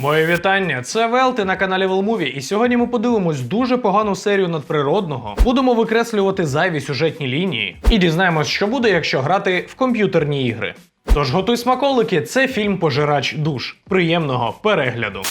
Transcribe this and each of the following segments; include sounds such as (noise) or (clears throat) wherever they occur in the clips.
Моє вітання, це Велти на каналі Велмуві, і сьогодні ми подивимось дуже погану серію надприродного. Будемо викреслювати зайві сюжетні лінії і дізнаємось, що буде, якщо грати в комп'ютерні ігри. Тож готуй смаколики, це фільм Пожирач душ. Приємного перегляду.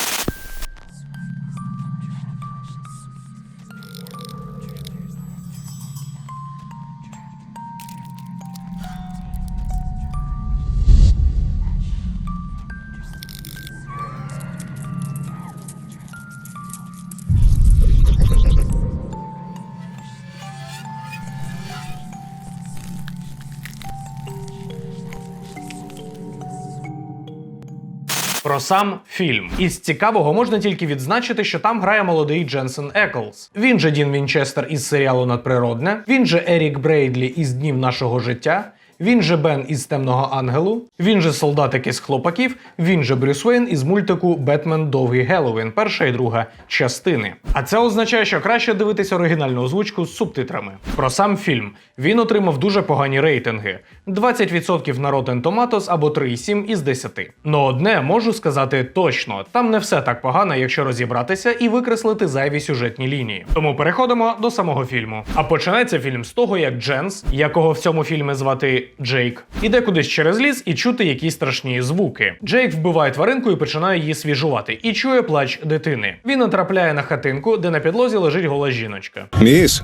Про сам фільм. Із цікавого можна тільки відзначити, що там грає молодий Дженсен Еклс. Він же Дін Вінчестер із серіалу Надприродне, він же Ерік Брейдлі із Днів нашого життя. Він же Бен із Темного Ангелу, він же солдатик із хлопаків, він же Брюс Вейн із мультику Бетмен Довгий Геловін, перша і друга частини. А це означає, що краще дивитись оригінальну озвучку з субтитрами. Про сам фільм він отримав дуже погані рейтинги: 20% на Rotten Tomatoes або 3,7 із 10. Но одне можу сказати точно: там не все так погано, якщо розібратися і викреслити зайві сюжетні лінії. Тому переходимо до самого фільму. А починається фільм з того, як Дженс, якого в цьому фільмі звати Джейк, іде кудись через ліс і чути якісь страшні звуки. Джейк вбиває тваринку і починає її свіжувати, і чує плач дитини. Він натрапляє на хатинку, де на підлозі лежить гола жіночка. Міс,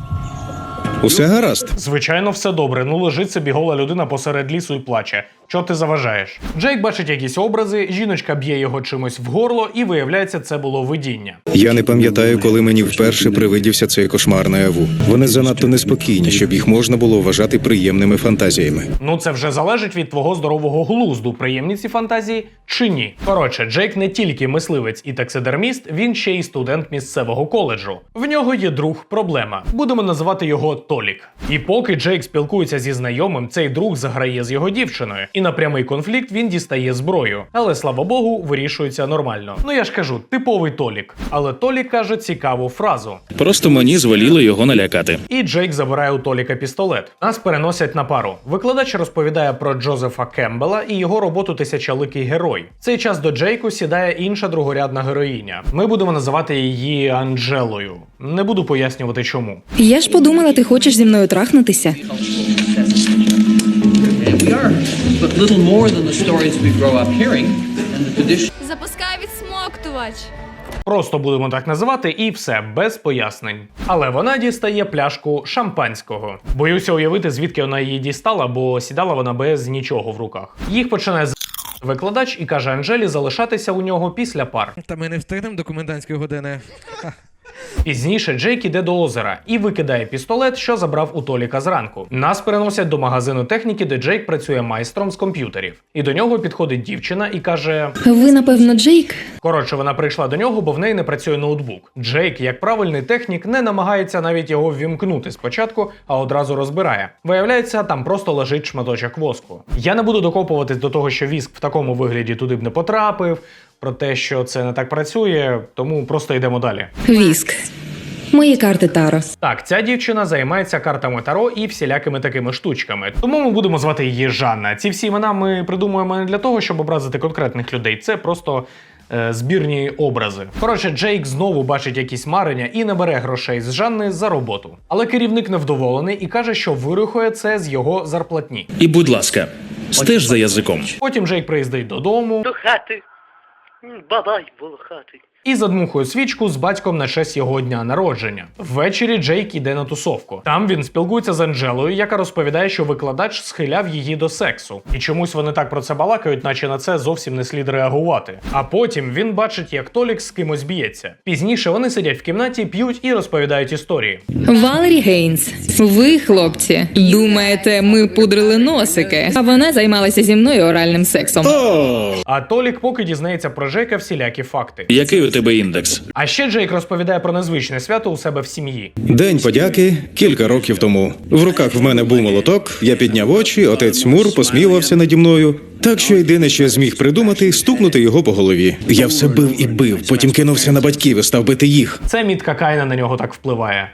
усе гаразд. Звичайно, все добре. Ну лежить собі гола людина посеред лісу і плаче. Чого ти заважаєш? Джейк бачить якісь образи, жіночка б'є його чимось в горло, і виявляється, це було видіння. Я не пам'ятаю, коли мені вперше привидівся цей кошмар наяву. Вони занадто неспокійні, щоб їх можна було вважати приємними фантазіями. Ну це вже залежить від твого здорового глузду, приємні ці фантазії чи ні. Коротше, Джейк не тільки мисливець і таксидерміст, він ще й студент місцевого коледжу. В нього є друг проблема. Будемо називати його Толік. І поки Джейк спілкується зі знайомим, цей друг заграє з його дівчиною, і на прямий конфлікт він дістає зброю. Але слава Богу, вирішується нормально. Ну я ж кажу, типовий Толік. Але Толік каже цікаву фразу. Просто мені звеліли його налякати. І Джейк забирає у Толіка пістолет. Нас переносять на пару. Викладач розповідає про Джозефа Кембела і його роботу Тисячоликий герой. В цей час до Джейку сідає інша другорядна героїня. Ми будемо називати її Анджелою. Не буду пояснювати чому. Я ж подумала, ти хочеш зі мною трахнутися. We are but little more than the stories we grow up hearing, and the tradition. Запускай відсмоктувач. Просто будемо так називати, і все без пояснень. Але вона дістає пляшку шампанського. Боюся уявити, звідки вона її дістала, бо сідала вона без нічого в руках. Їх починає з викладач і каже Анжелі залишатися у нього після пар. Та ми не встигнемо до комендантської години. Пізніше Джейк іде до озера і викидає пістолет, що забрав у Толіка зранку. Нас переносять до магазину техніки, де Джейк працює майстром з комп'ютерів. І до нього підходить дівчина і каже: Ви, напевно, Джейк? Коротше, вона прийшла до нього, бо в неї не працює ноутбук. Джейк, як правильний технік, не намагається навіть його ввімкнути спочатку, а одразу розбирає. Виявляється, там просто лежить шматочок воску. Я не буду докопуватись до того, що віск в такому вигляді туди б не потрапив. Про те, що це не так працює, тому просто йдемо далі. Віск. Мої карти Таро. Так, ця дівчина займається картами Таро і всілякими такими штучками. Тому ми будемо звати її Жанна. Ці всі імена ми придумуємо не для того, щоб образити конкретних людей. Це просто. е, Збірні образи. Коротше, Джейк знову бачить якісь марення і не бере грошей з Жанни за роботу. Але керівник невдоволений і каже, що вирухує це з його зарплатні. І будь ласка, стеж за язиком. Потім Джейк приїздить додому до хати. Бабай волохатий. І задмухує свічку з батьком на честь його дня народження. Ввечері Джейк іде на тусовку. Там він спілкується з Анджелою, яка розповідає, що викладач схиляв її до сексу. І чомусь вони так про це балакають, наче на це зовсім не слід реагувати. А потім він бачить, як Толік з кимось б'ється. Пізніше вони сидять в кімнаті, п'ють і розповідають історії. Валері Гейнс. Ви, хлопці, думаєте, ми пудрили носики, а вона займалася зі мною оральним сексом. А Толік поки дізнається про Джейка всілякі факти. Який тебе індекс? А ще Джейк розповідає про незвичне свято у себе в сім'ї. День подяки кілька років тому. В руках в мене був молоток, я підняв очі, отець Мур посміювався наді мною. Так що єдине, що я зміг придумати, стукнути його по голові. Я все бив і бив, потім кинувся на батьків і став бити їх. Це мітка Кайна на нього так впливає.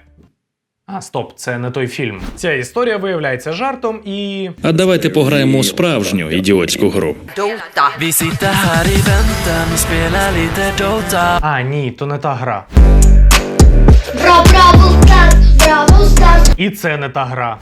А, стоп, це не той фільм. Ця історія виявляється жартом і. А давайте пограємо у справжню ідіотську гру. А, ні, то не та гра. Бра. І це не та гра.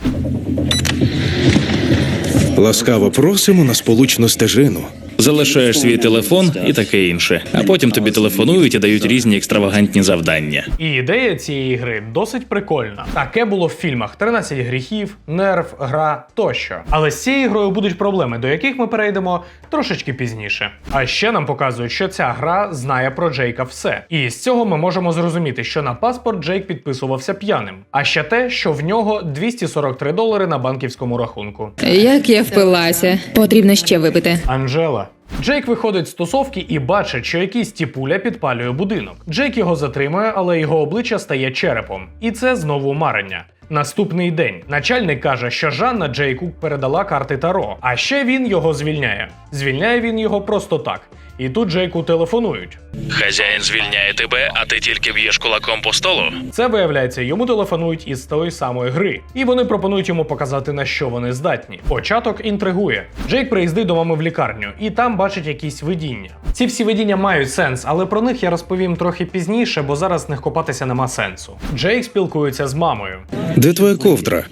Ласкаво просимо на сполучну стежину. Залишаєш свій телефон і таке інше. А потім тобі телефонують і дають різні екстравагантні завдання. І ідея цієї гри досить прикольна. Таке було в фільмах: 13 гріхів, нерв, гра тощо. Але з цією грою будуть проблеми, до яких ми перейдемо трошечки пізніше. А ще нам показують, що ця гра знає про Джейка все. І з цього ми можемо зрозуміти, що на паспорт Джейк підписувався п'яним. А ще те, що в нього 243 долари на банківському рахунку. Як я впилася, потрібно ще випити. Анжела. Джейк виходить з тусовки і бачить, що якийсь тіпуля підпалює будинок. Джейк його затримує, але його обличчя стає черепом. І це знову марення. Наступний день начальник каже, що Жанна Джейку передала карти Таро, а ще він його звільняє. Звільняє він його просто так. І тут Джейку телефонують. Хазяїн звільняє тебе, а ти тільки б'єш кулаком по столу. Це виявляється, йому телефонують із тої самої гри, і вони пропонують йому показати на що вони здатні. Початок інтригує. Джейк приїздить до мами в лікарню, і там бачить якісь видіння. Ці всі видіння мають сенс, але про них я розповім трохи пізніше, бо зараз в них копатися нема сенсу. Джейк спілкується з мамою Де твоя ковдра?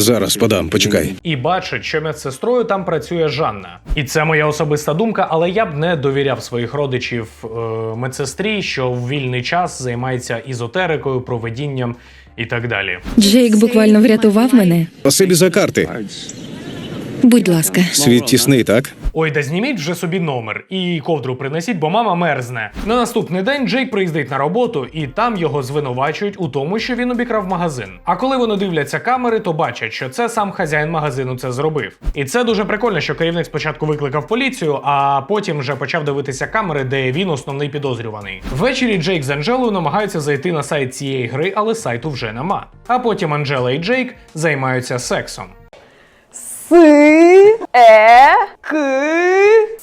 Зараз подам, почекай. і бачить, що медсестрою там працює Жанна. І це моя особиста думка, але я б не довіряв своїх родичів е, медсестрі, що в вільний час займається ізотерикою, проведінням і так далі. Джейк буквально врятував мене. Спасибі за карти. Будь ласка. Світ тісний, так? Ой, да зніміть вже собі номер і ковдру принесіть, бо мама мерзне. На наступний день Джейк приїздить на роботу, і там його звинувачують у тому, що він обікрав магазин. А коли вони дивляться камери, то бачать, що це сам хазяїн магазину це зробив. І це дуже прикольно, що керівник спочатку викликав поліцію, а потім вже почав дивитися камери, де він основний підозрюваний. Ввечері Джейк з Анджелою намагаються зайти на сайт цієї гри, але сайту вже нема. А потім Анджела і Джейк займаються сексом. Си, е, ки,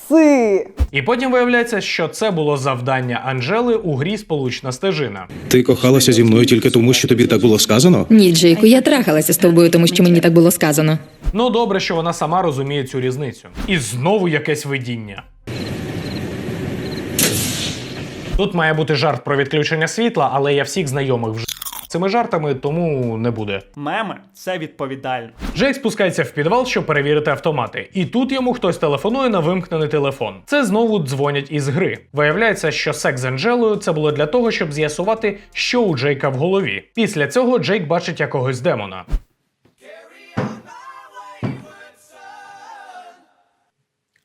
си. І потім виявляється, що це було завдання Анжели у грі Сполучна стежина. Ти кохалася зі мною тільки тому, що тобі так було сказано? Ні, Джейку, я трахалася з тобою, тому що мені так було сказано. Ну добре, що вона сама розуміє цю різницю. І знову якесь видіння. Тут має бути жарт про відключення світла, але я всіх знайомих вже цими жартами, тому не буде. Меми це відповідально. Джейк спускається в підвал, щоб перевірити автомати, і тут йому хтось телефонує на вимкнений телефон. Це знову дзвонять із гри. Виявляється, що секс з Анджелою це було для того, щоб з'ясувати, що у Джейка в голові. Після цього Джейк бачить якогось демона.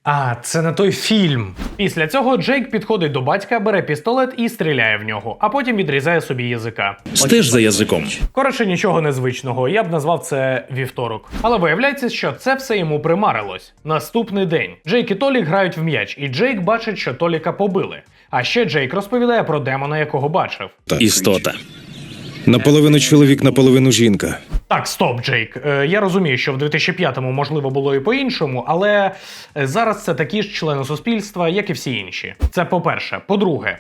А, це не той фільм. Після цього Джейк підходить до батька, бере пістолет і стріляє в нього, а потім відрізає собі язика. Стеж за язиком. Коротше, нічого незвичного, я б назвав це вівторок. Але виявляється, що це все йому примарилось. Наступний день Джейк і Толік грають в м'яч, і Джейк бачить, що Толіка побили. А ще Джейк розповідає про демона, якого бачив. Істота. Наполовину чоловік, наполовину жінка. Так, стоп, Джейк. Е, я розумію, що в 2005-му можливо було і по-іншому, але е, зараз це такі ж члени суспільства, як і всі інші. Це по-перше. По-друге.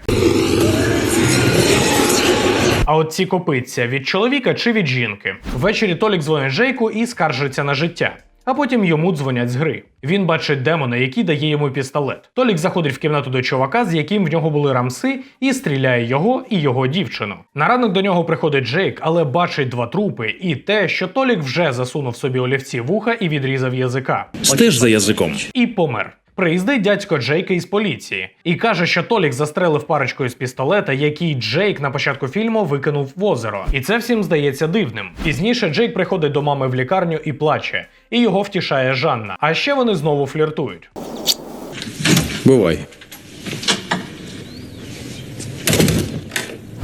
А от ці копиться від чоловіка чи від жінки. Ввечері Толік дзвонить Джейку і скаржиться на життя. А потім йому дзвонять з гри. Він бачить демона, який дає йому пістолет. Толік заходить в кімнату до чувака, з яким в нього були рамси, і стріляє його і його дівчину. На ранок до нього приходить Джейк, але бачить два трупи і те, що Толік вже засунув собі олівці вуха і відрізав язика. Стеж за язиком. І помер. Приїздить дядько Джейка із поліції і каже, що Толік застрелив парочкою з пістолета, який Джейк на початку фільму викинув в озеро. І це всім здається дивним. Пізніше Джейк приходить до мами в лікарню і плаче, і його втішає Жанна. А ще вони знову фліртують. Бувай.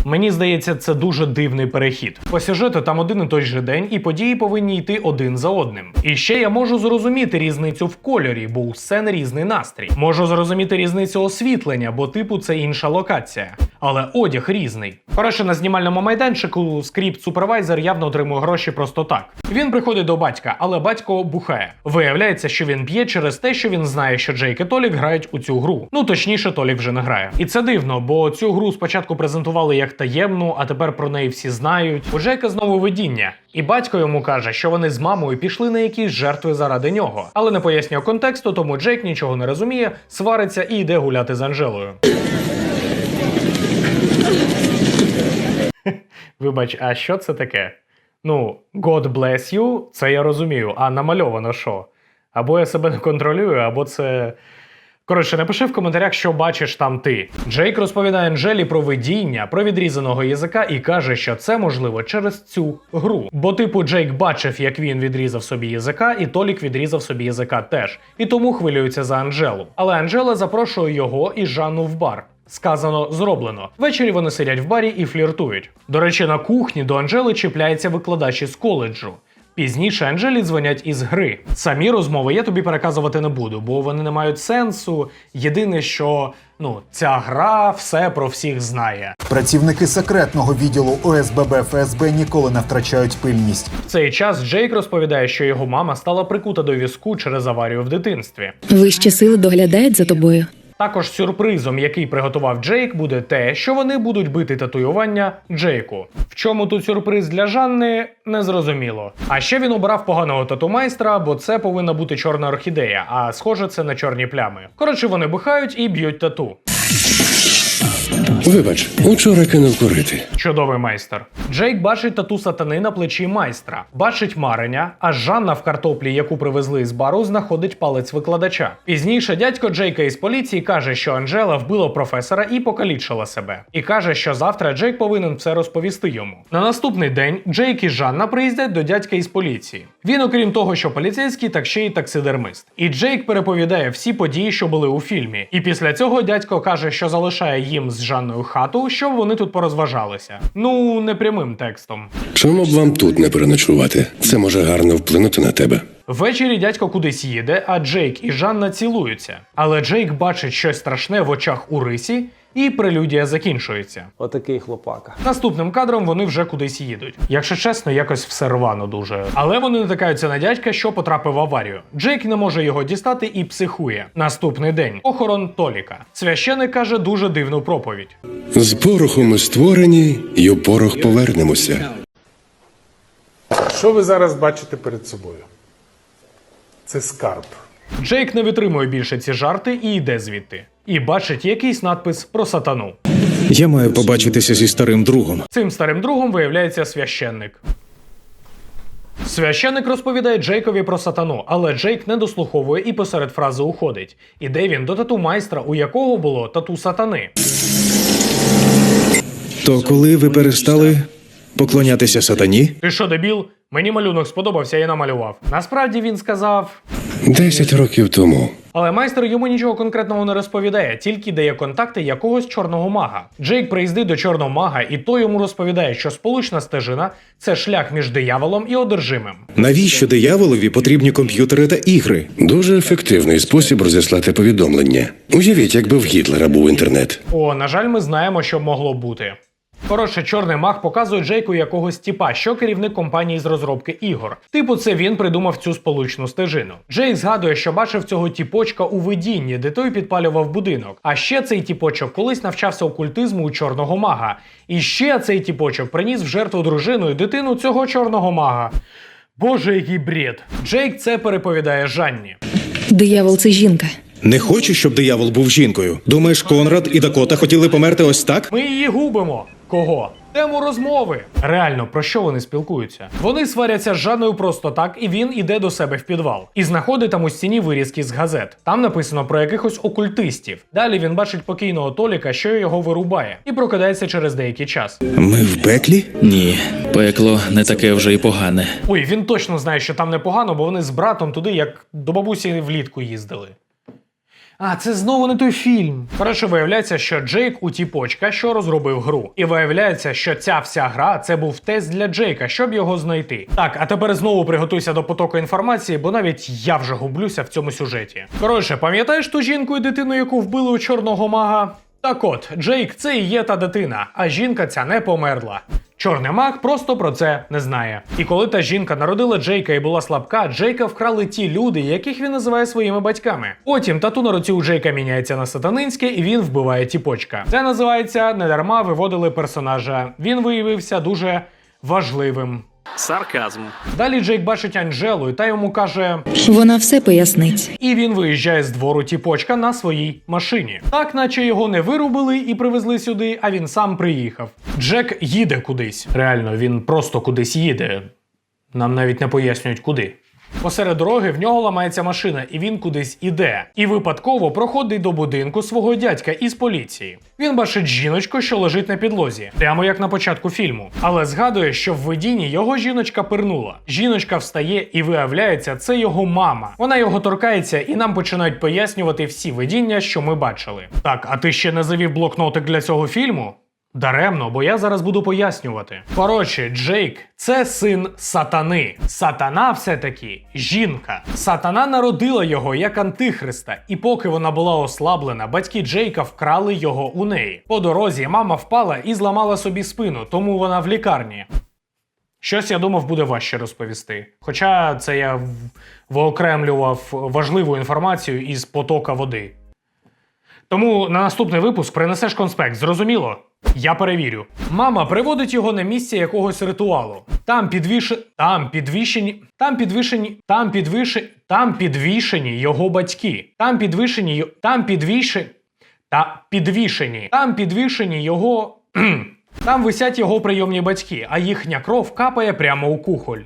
Мені здається, це дуже дивний перехід. По сюжету там один і той же день, і події повинні йти один за одним. І ще я можу зрозуміти різницю в кольорі, бо у сцен різний настрій. Можу зрозуміти різницю освітлення, бо типу це інша локація. Але одяг різний. Коротше, на знімальному майданчику скрипт супервайзер явно отримує гроші просто так. Він приходить до батька, але батько бухає. Виявляється, що він п'є через те, що він знає, що Джейк і Толік грають у цю гру. Ну точніше, Толік вже не грає. І це дивно, бо цю гру спочатку презентували таємну, а тепер про неї всі знають. У Джейка знову видіння, і батько йому каже, що вони з мамою пішли на якісь жертви заради нього, але не пояснює контексту, тому Джейк нічого не розуміє, свариться і йде гуляти з Анжелою. (laughs) Вибач, а що це таке? Ну, God bless you, це я розумію, а намальовано що? Або я себе не контролюю, або це. Коротше, напиши в коментарях, що бачиш там ти. Джейк розповідає Анжелі про видіння, про відрізаного язика і каже, що це можливо через цю гру. Бо, типу, Джейк бачив, як він відрізав собі язика, і Толік відрізав собі язика теж. І тому хвилюється за Анжелу. Але Анжела запрошує його і Жанну в бар. Сказано, зроблено. Ввечері вони сидять в барі і фліртують. До речі, на кухні до Анжели чіпляється викладач із коледжу. Пізніше Анжелі дзвонять із гри. Самі розмови я тобі переказувати не буду, бо вони не мають сенсу. Єдине, що ну ця гра все про всіх знає. Працівники секретного відділу ОСББ ФСБ ніколи не втрачають пильність. В цей час Джейк розповідає, що його мама стала прикута до візку через аварію в дитинстві. Вищі сили доглядають за тобою. Також сюрпризом, який приготував Джейк, буде те, що вони будуть бити татуювання Джейку. В чому тут сюрприз для Жанни, незрозуміло. А ще він обрав поганого тату-майстра, бо це повинна бути чорна орхідея, а схоже, це на чорні плями. Коротше, вони бухають і б'ють тату. Вибач, учора кинув курити. Чудовий майстер. Джейк бачить тату сатани на плечі майстра, бачить марення, а Жанна в картоплі, яку привезли з бару, знаходить палець викладача. Пізніше дядько Джейка із поліції каже, що Анжела вбила професора і покалічила себе. І каже, що завтра Джейк повинен все розповісти йому. На наступний день Джейк і Жанна приїздять до дядька із поліції. Він, окрім того, що поліцейський, так ще й таксидермист. І Джейк переповідає всі події, що були у фільмі. І після цього дядько каже, що залишає їм з Жанною хату, щоб вони тут порозважалися. Ну, не прямим текстом. Чому б вам тут не переночувати? Це може гарно вплинути на тебе. Ввечері дядько кудись їде, а Джейк і Жанна цілуються. Але Джейк бачить щось страшне в очах у рисі, і прелюдія закінчується. Отакий хлопака. Наступним кадром вони вже кудись їдуть. Якщо чесно, якось все рвано дуже. Але вони натикаються на дядька, що потрапив в аварію. Джейк не може його дістати і психує. Наступний день охорон Толіка. Священик каже дуже дивну проповідь. З пороху ми створені, і у порох повернемося. Що ви зараз бачите перед собою? Це скарб. Джейк не витримує більше ці жарти і йде звідти. І бачить якийсь надпис про сатану. Я маю побачитися зі старим другом. Цим старим другом виявляється священник. Священник розповідає Джейкові про сатану, але Джейк не дослуховує і посеред фрази уходить. Іде він до тату майстра, у якого було тату сатани. То коли ви перестали поклонятися сатані? Ти що, дебіл? Мені малюнок сподобався, я намалював. Насправді він сказав. Десять років тому. Але майстер йому нічого конкретного не розповідає, тільки дає контакти якогось чорного мага. Джейк приїздить до чорного мага, і той йому розповідає, що сполучна стежина це шлях між дияволом і одержимим. Навіщо дияволові потрібні комп'ютери та ігри? Дуже ефективний спосіб розіслати повідомлення. Уявіть, якби в Гітлера був інтернет. О, на жаль, ми знаємо, що могло бути. Коротше, чорний маг показує Джейку якогось тіпа, що керівник компанії з розробки ігор. Типу, це він придумав цю сполучну стежину. Джейк згадує, що бачив цього тіпочка у видінні, де той підпалював будинок. А ще цей тіпочок колись навчався окультизму у чорного мага. І ще цей тіпочок приніс в жертву дружину і дитину цього чорного мага. Боже, який бред. Джейк це переповідає Жанні. Диявол це жінка. Не хочу, щоб диявол був жінкою. Думаєш, Конрад і Дакота хотіли померти ось так? Ми її губимо. Кого? Тему розмови. Реально, про що вони спілкуються? Вони сваряться з Жанною просто так, і він іде до себе в підвал і знаходить там у стіні вирізки з газет. Там написано про якихось окультистів. Далі він бачить покійного Толіка, що його вирубає, і прокидається через деякий час. Ми в пеклі? Ні, пекло не таке вже й погане. Ой, він точно знає, що там непогано, бо вони з братом туди, як до бабусі влітку їздили. А, це знову не той фільм. Коротше, виявляється, що Джейк у тіпочка, що розробив гру. І виявляється, що ця вся гра це був тест для Джейка, щоб його знайти. Так, а тепер знову приготуйся до потоку інформації, бо навіть я вже гублюся в цьому сюжеті. Коротше, пам'ятаєш ту жінку і дитину, яку вбили у чорного мага? Так от, Джейк це і є та дитина, а жінка ця не померла. Чорний маг просто про це не знає. І коли та жінка народила Джейка і була слабка, Джейка вкрали ті люди, яких він називає своїми батьками. Потім тату на руці у Джейка міняється на сатанинське, і він вбиває тіпочка. Це називається недарма виводили персонажа. Він виявився дуже важливим. Сарказм. Далі Джейк бачить Анжелу, і та йому каже: Вона все пояснить. і він виїжджає з двору тіпочка на своїй машині. Так, наче його не вирубили і привезли сюди, а він сам приїхав. Джек їде кудись. Реально, він просто кудись їде. Нам навіть не пояснюють куди. Посеред дороги в нього ламається машина, і він кудись іде. І випадково проходить до будинку свого дядька із поліції. Він бачить жіночку, що лежить на підлозі, прямо як на початку фільму. Але згадує, що в видінні його жіночка пирнула. Жіночка встає і виявляється, це його мама. Вона його торкається, і нам починають пояснювати всі видіння, що ми бачили. Так, а ти ще не завів блокнотик для цього фільму? Даремно, бо я зараз буду пояснювати. Коротше, Джейк це син сатани. Сатана все-таки жінка. Сатана народила його як антихриста, і поки вона була ослаблена, батьки Джейка вкрали його у неї. По дорозі мама впала і зламала собі спину, тому вона в лікарні. Щось я думав буде важче розповісти. Хоча це я виокремлював важливу інформацію із потока води. Тому на наступний випуск принесеш конспект, зрозуміло? Я перевірю. Мама приводить його на місце якогось ритуалу. Там підвіш... Там підвішені. Там підвішені. Там підвішені. Там підвішені його батьки. Там підвішені. Там підвішені. Та підвішені. Там підвішені його. (clears throat) Там висять його прийомні батьки, а їхня кров капає прямо у кухоль.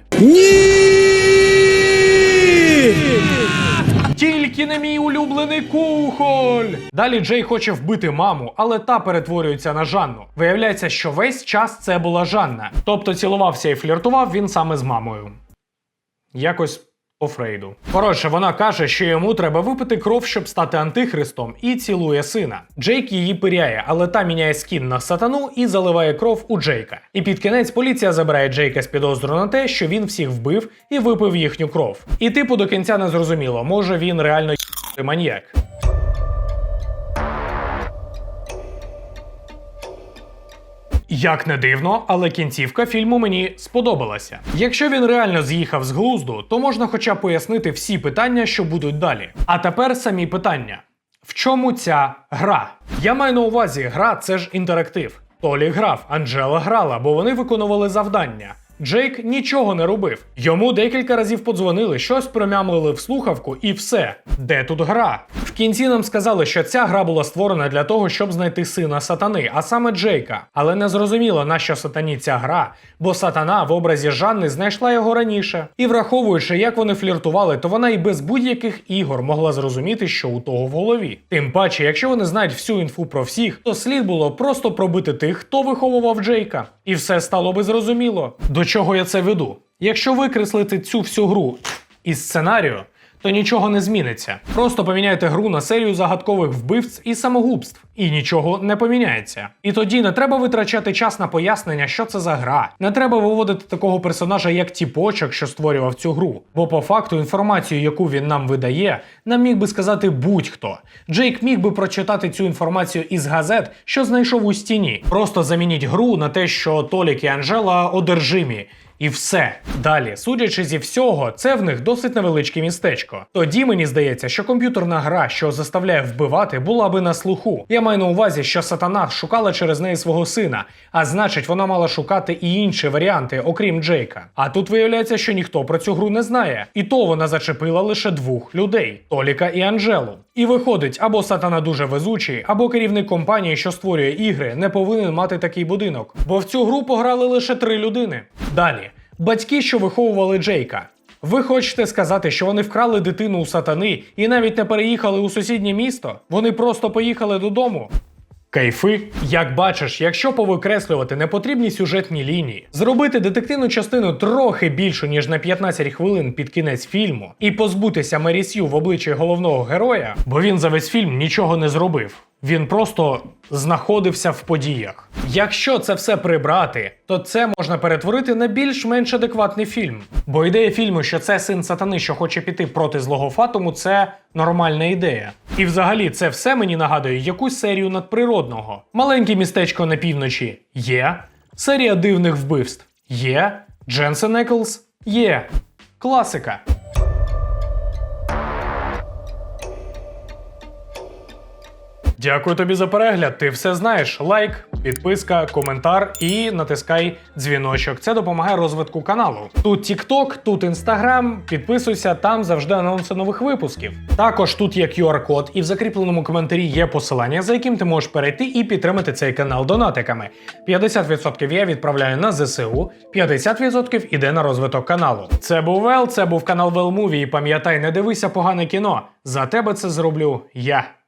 Тільки не мій улюблений кухоль. Далі Джей хоче вбити маму, але та перетворюється на Жанну. Виявляється, що весь час це була Жанна. Тобто цілувався і фліртував він саме з мамою. Якось по Фрейду. Коротше, вона каже, що йому треба випити кров, щоб стати антихристом, і цілує сина. Джейк її пиряє, але та міняє скін на сатану і заливає кров у Джейка. І під кінець поліція забирає Джейка з підозру на те, що він всіх вбив і випив їхню кров. І типу до кінця не зрозуміло, може він реально й**ний Як не дивно, але кінцівка фільму мені сподобалася. Якщо він реально з'їхав з глузду, то можна хоча б пояснити всі питання, що будуть далі. А тепер самі питання: в чому ця гра? Я маю на увазі, гра це ж інтерактив. Толі грав, Анджела грала, бо вони виконували завдання. Джейк нічого не робив. Йому декілька разів подзвонили, щось промямлили в слухавку, і все. Де тут гра? В кінці нам сказали, що ця гра була створена для того, щоб знайти сина сатани, а саме Джейка. Але не зрозуміло, на що сатані ця гра, бо сатана в образі Жанни знайшла його раніше. І враховуючи, як вони фліртували, то вона і без будь-яких ігор могла зрозуміти, що у того в голові. Тим паче, якщо вони знають всю інфу про всіх, то слід було просто пробити тих, хто виховував Джейка. І все стало би зрозуміло. До чого я це веду? Якщо викреслити цю всю гру із сценарію, то нічого не зміниться. Просто поміняйте гру на серію загадкових вбивств і самогубств, і нічого не поміняється. І тоді не треба витрачати час на пояснення, що це за гра. Не треба виводити такого персонажа, як Тіпочок, що створював цю гру. Бо по факту інформацію, яку він нам видає, нам міг би сказати будь-хто. Джейк міг би прочитати цю інформацію із газет, що знайшов у стіні. Просто замініть гру на те, що Толік і Анжела одержимі. І все. Далі, судячи зі всього, це в них досить невеличке містечко. Тоді мені здається, що комп'ютерна гра, що заставляє вбивати, була би на слуху. Я маю на увазі, що сатана шукала через неї свого сина, а значить, вона мала шукати і інші варіанти, окрім Джейка. А тут виявляється, що ніхто про цю гру не знає. І то вона зачепила лише двох людей Толіка і Анжелу. І виходить, або сатана дуже везучий, або керівник компанії, що створює ігри, не повинен мати такий будинок. Бо в цю гру пограли лише три людини. Далі, батьки, що виховували Джейка. Ви хочете сказати, що вони вкрали дитину у сатани і навіть не переїхали у сусіднє місто? Вони просто поїхали додому. Кайфи, як бачиш, якщо повикреслювати непотрібні сюжетні лінії, зробити детективну частину трохи більшу ніж на 15 хвилин під кінець фільму, і позбутися Мері в обличчі головного героя, бо він за весь фільм нічого не зробив. Він просто знаходився в подіях. Якщо це все прибрати, то це можна перетворити на більш-менш адекватний фільм. Бо ідея фільму, що це син сатани, що хоче піти проти злого фатуму, це нормальна ідея. І взагалі це все мені нагадує якусь серію надприродного. Маленьке містечко на півночі є. Серія дивних вбивств є. Дженсен Еклс є. Класика. Дякую тобі за перегляд. Ти все знаєш. Лайк, підписка, коментар і натискай дзвіночок. Це допомагає розвитку каналу. Тут TikTok, тут Instagram. Підписуйся, там завжди анонси нових випусків. Також тут є QR-код, і в закріпленому коментарі є посилання, за яким ти можеш перейти і підтримати цей канал донатиками. 50% я відправляю на ЗСУ, 50% іде на розвиток каналу. Це був Вел, це був канал Велмуві. І пам'ятай, не дивися погане кіно. За тебе це зроблю я.